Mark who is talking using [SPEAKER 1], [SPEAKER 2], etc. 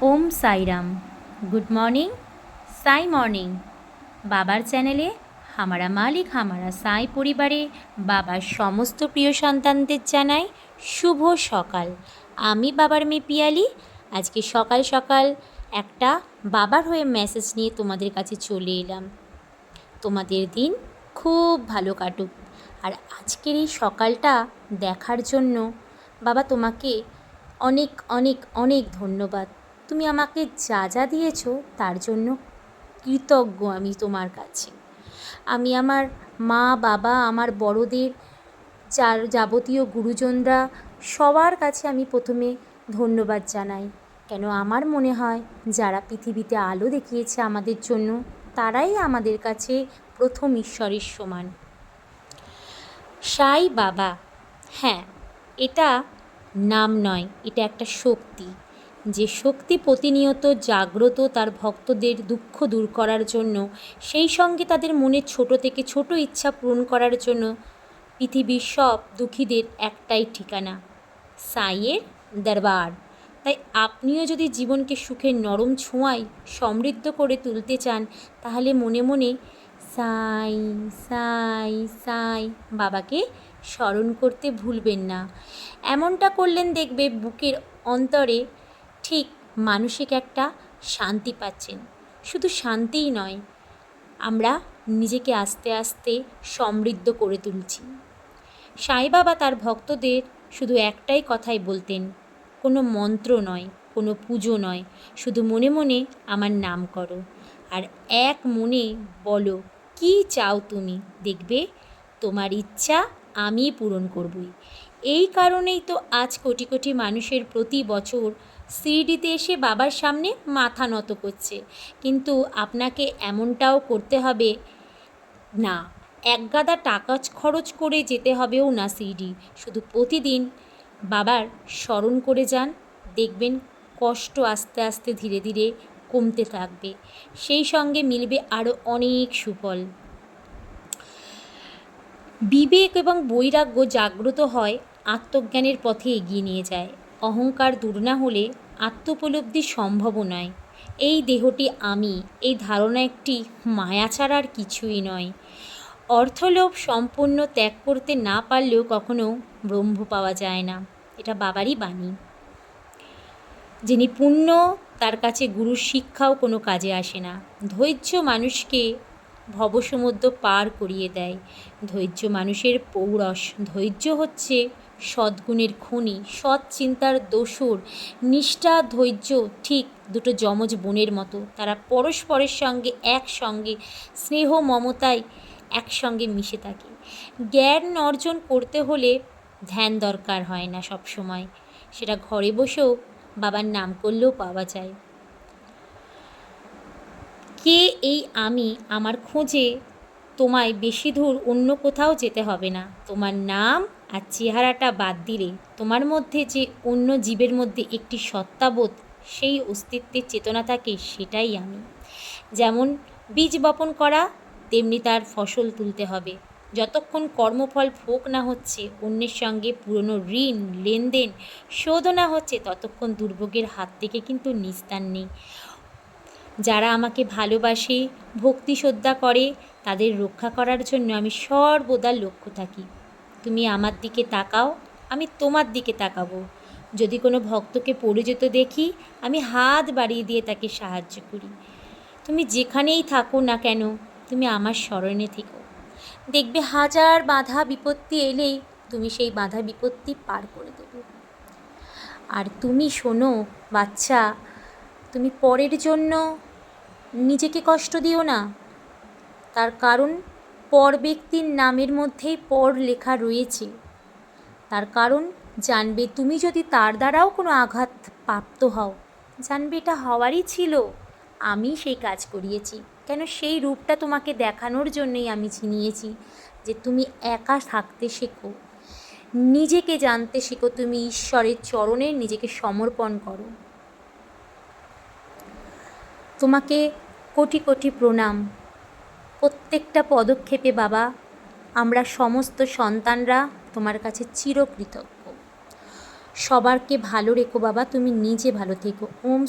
[SPEAKER 1] Om Sairam. Good morning, Sai morning. বাবার চ্যানেলে হামারা মালিক, হামারা সাই পরিবারে বাবার সমস্ত প্রিয় সন্তানদের জানাই শুভ সকাল। আমি বাবার মেয়ে পিয়ালি। আজকে সকাল সকাল একটা বাবার হয়ে মেসেজ নিয়ে তোমাদের কাছে চলে এলাম। তোমাদের দিন খুব ভালো কাটুক। আর আজকের এই সকালটা দেখার জন্য বাবা তোমাকে অনেক অনেক অনেক ধন্যবাদ। তুমি আমাকে যা যা দিয়েছ তার জন্য কৃতজ্ঞ আমি তোমার কাছে। আমি আমার মা, বাবা, আমার বড়দের, যার যাবতীয় গুরুজনরা সবার কাছে আমি প্রথমে ধন্যবাদ জানাই। কেন আমার মনে হয় যারা পৃথিবীতে আলো দেখিয়েছে আমাদের জন্য, তারাই আমাদের কাছে প্রথম ঈশ্বরের সমান। সাই বাবা হ্যাঁ এটা নাম নয়, এটা একটা শক্তি। যে শক্তি প্রতিনিয়ত জাগ্রত তার ভক্তদের দুঃখ দূর করার জন্য, সেই সঙ্গে তাদের মনের ছোট থেকে ছোট ইচ্ছা পূরণ করার জন্য পৃথিবীর সব দুঃখীদের একটাই ঠিকানা, সাইয়ের দরবার। তাই আপনিও যদি জীবনকে সুখের নরম ছোঁয়ায় সমৃদ্ধ করে তুলতে চান, তাহলে মনে মনে সাই সাই সাই বাবাকে স্মরণ করতে ভুলবেন না। এমনটা করলেন দেখবে বুকের অন্তরে ঠিক মানসিক একটা শান্তি পাচ্ছেন। শুধু শান্তিই নয়, আমরা নিজেকে আস্তে আস্তে সমৃদ্ধ করে তুলছি। সাই বাবা তার ভক্তদের শুধু একটাই কথাই বলতেন, কোনো মন্ত্র নয়, কোনো পুজো নয়, শুধু মনে মনে আমার নাম করো। আর এক মনে বলো, কি চাও তুমি? দেখবে, তোমার ইচ্ছা আমি পূরণ করবই। এই কারণেই তো আজ কোটি কোটি মানুষের প্রতি বছর শিরডিতে এসে বাবার সামনে মাথা নত করছে। কিন্তু আপনাকে এমনটাও করতে হবে না। এক গাদা টাকা খরচ করে যেতে হবেও না সিডি। শুধু প্রতিদিন বাবার স্মরণ করে যান, দেখবেন কষ্ট আস্তে আস্তে ধীরে ধীরে কমতে থাকবে। সেই সঙ্গে মিলবে আরও অনেক সুফল। বিবেক এবং বৈরাগ্য জাগ্রত হয়, আত্মজ্ঞানের পথে এগিয়ে নিয়ে যায়। অহংকার দূর না হলে আত্মোপলব্ধি সম্ভব নয়। এই দেহটি আমি, এই ধারণা একটি মায়া ছাড়া আর কিছুই নয়। অর্থলোভ সম্পূর্ণ ত্যাগ করতে না পারলেও কখনো ব্রহ্ম পাওয়া যায় না। এটা বাবারই বাণী। যিনি পুণ্য, তার কাছে গুরুর শিক্ষাও কোনো কাজে আসে না। ধৈর্য মানুষকে ভবসমুদ্র পার করিয়ে দেয়। ধৈর্য মানুষের পৌরস, ধৈর্য হচ্ছে সদ্গুণের খুনি সৎ চিন্তার দোসর, নিষ্ঠা, ধৈর্য, ঠিক দুটো যমজ বোনের মতো। তারা পরস্পরের সঙ্গে একসঙ্গে, স্নেহ, মমতায় একসঙ্গে মিশে থাকে। জ্ঞান অর্জন করতে হলে ধ্যান দরকার হয় না সব সময় সেটা ঘরে বসেও বাবার নাম করলেও পাওয়া যায়। কে এই আমি? আমার খোঁজে তোমায় বেশি দূর অন্য কোথাও যেতে হবে না। তোমার নাম আর চেহারাটা বাদ দিলে তোমার মধ্যে যে অন্য জীবের মধ্যে একটি সত্তাবোধ, সেই অস্তিত্বের চেতনা থাকে সেটাই আমি। যেমন বীজ বপন করা, তেমনি তার ফসল তুলতে হবে। যতক্ষণ কর্মফল ভোগ না হচ্ছে, অন্যের সঙ্গে পুরনো ঋণ, লেনদেন, শোধ না হচ্ছে, ততক্ষণ দুর্ভোগের হাত থেকে কিন্তু নিস্তার নেই। যারা আমাকে ভালোবাসে ভক্তি শ্রদ্ধা করে, তাদের রক্ষা করার জন্য আমি সর্বদা লক্ষ্য থাকি। তুমি আমার দিকে তাকাও, আমি তোমার দিকে তাকাবো। যদি কোনো ভক্তকে পড়ে যেতে দেখি, আমি হাত বাড়িয়ে দিয়ে তাকে সাহায্য করি। তুমি যেখানেই থাকো না কেন, তুমি আমার স্মরণে থেকো। দেখবে হাজার বাধা বিপত্তি এলেই তুমি সেই বাধা বিপত্তি পার করে দেবে। আর তুমি শোনো, বাচ্চা, তুমি পরের জন্য নিজেকে কষ্ট দিও না। তার কারণ পর ব্যক্তির নামের মধ্যেই পর লেখা রয়েছে। তার কারণ, জানবে তুমি যদি তার দ্বারাও কোনো আঘাত প্রাপ্ত হও। জানবে এটা হওয়ারই ছিল। আমি সেই কাজ করিয়েছি। কেন সেই রূপটা তোমাকে দেখানোর জন্যই আমি চিনিয়েছি যে তুমি একা থাকতে শেখো। নিজেকে জানতে শেখো, তুমি ঈশ্বরের চরণে নিজেকে সমর্পণ করো। তোমাকে কোটি কোটি প্রণাম। প্রত্যেকটা পদক্ষেপে বাবা, আমরা সমস্ত সন্তানরা তোমার কাছে চিরকৃতজ্ঞ। সবারকে ভালো রেখো বাবা, তুমি নিজে ভালো থেকো। ওম